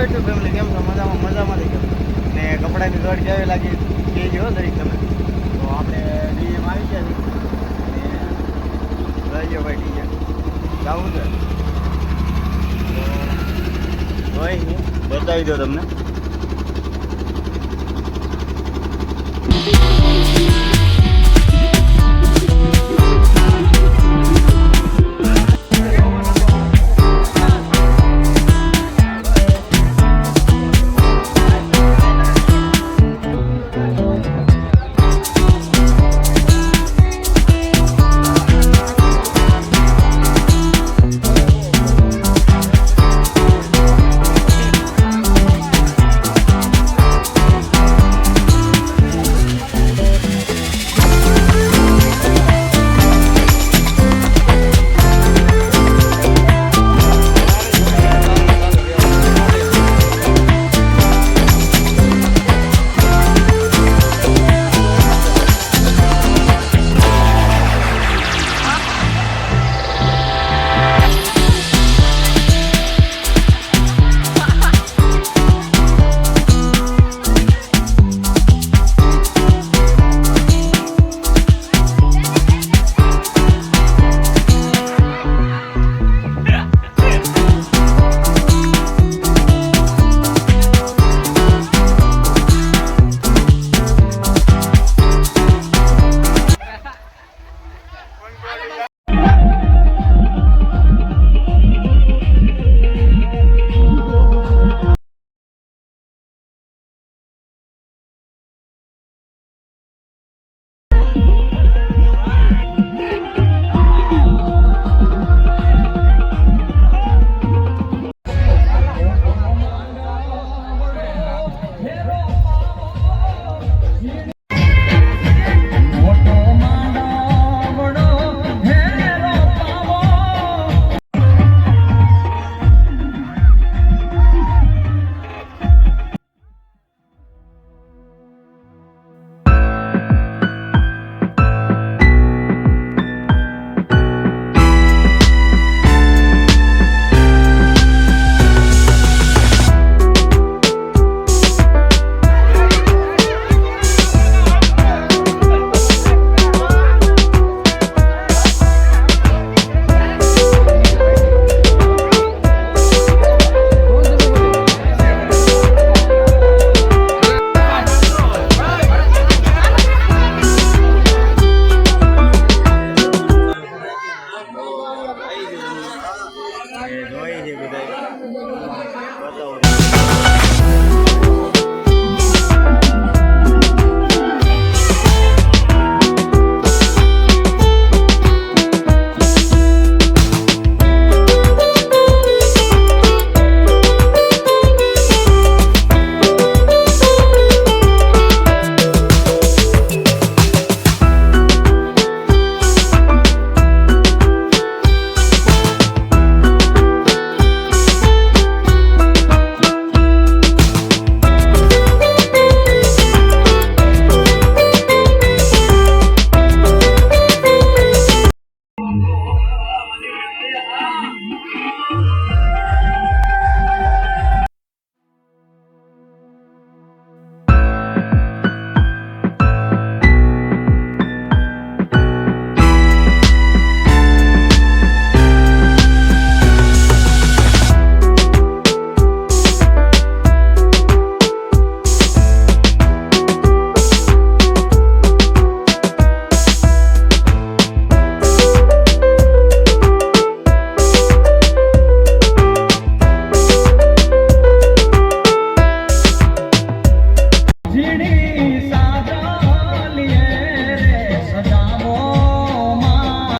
એટલું ફેમિલી કેમ છો? મજામાં મજામાંથી ગયો ને કપડાની દોડ કેવી લાગી? કે જો દરેક તમે. તો આપણે ડીએમ આવી ગયા છીએ. અને લઈ ગયો ભાઈ ડીજે. જવું છે. તો જોઈ બતાવી દો તમને.